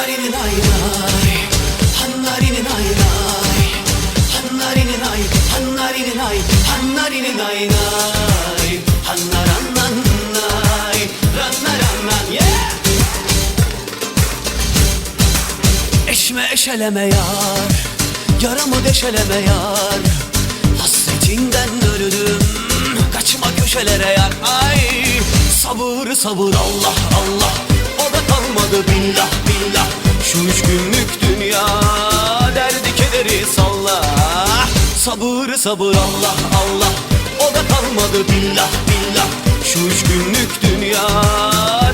한날이는 아이다이 한날이는 아이다이 한날이는 아이 한날이는 아이 한날이는 아이다이 한날 한날 한날 한날 한날 예 Eşme eşeleme yar Yaramı deşeleme yar Hasretinden ölürüm Kaçma köşelere yar Ay! Sabır sabır Allah Allah! Kalmadı billah billah. Şu üç günlük dünya Derdi kederi salla. Sabır sabır Allah Allah. O da kalmadı billah billah. Şu üç günlük dünya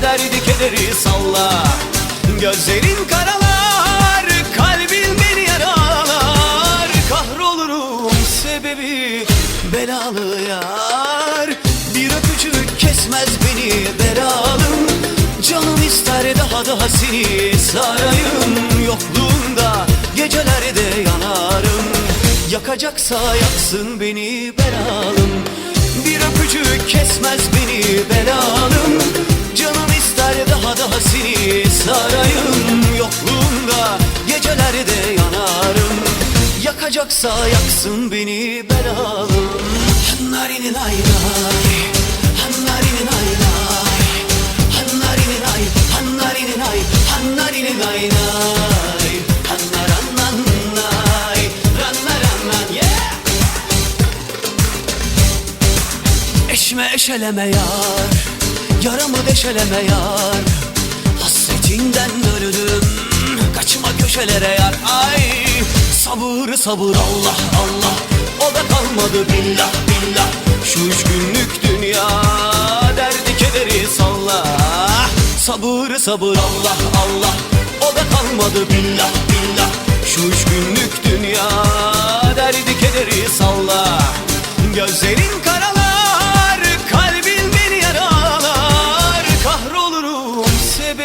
Derdi kederi salla. Gözlerin karalar Kalbin beni yaralar. Kahrolurum sebebi Belalı yar. Bir öpücük kesmez beni Belalım ister daha daha seni sarayım Yokluğunda gecelerde yanarım. Yakacaksa yaksın beni belalım. Bir öpücük kesmez beni belalım. Canım ister daha daha seni sarayım Yokluğunda gecelerde yanarım. Yakacaksa yaksın beni belalım. Hannarini nay nay Eşme eşeleme yar Yaramı deşeleme yar. Hasretinden öldüm Kaçma köşelere yar. Ay Sabır sabır Allah Allah. O da kalmadı billah billah. Şu üç günlük dünya Derdi kederi salla. Sabır sabır Allah Allah. O da kalmadı billah billah. Şu üç günlük dünya Derdi kederi salla. Gözlerin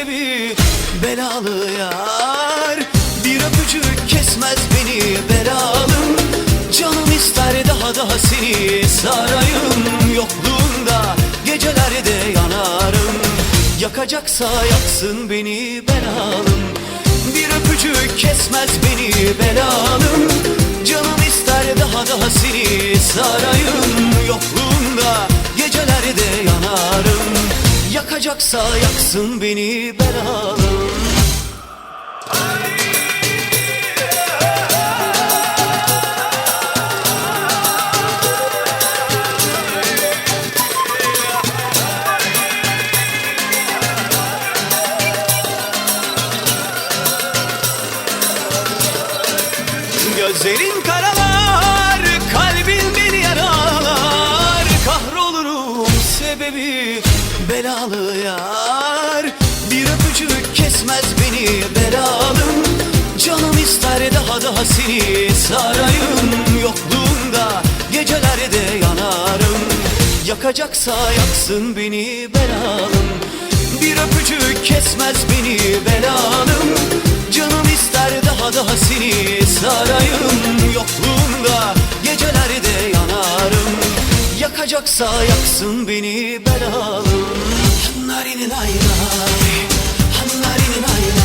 sebebi Belalı yar. Bir öpücük kesmez beni belalım. Canım ister daha daha seni sarayım. Yokluğunda gecelerde yanarım. Yakacaksa yaksın beni belalım Bir öpücük kesmez beni belalım. Canım ister daha daha seni sarayım. Yokluğunda Yakacaksa yaksın beni belalım Gözlerin Belalı yar Bir öpücük kesmez beni belalım. Canım ister daha daha seni sarayım. Yokluğunda gecelerde yanarım. Yakacaksa yaksın beni belalım. Bir öpücük kesmez beni belalım. Canım ister daha daha seni sarayım. Yokluğunda gecelerde yanarım. Yakacaksa yaksın beni belalım Hannarini nay nay Hannarini nay nay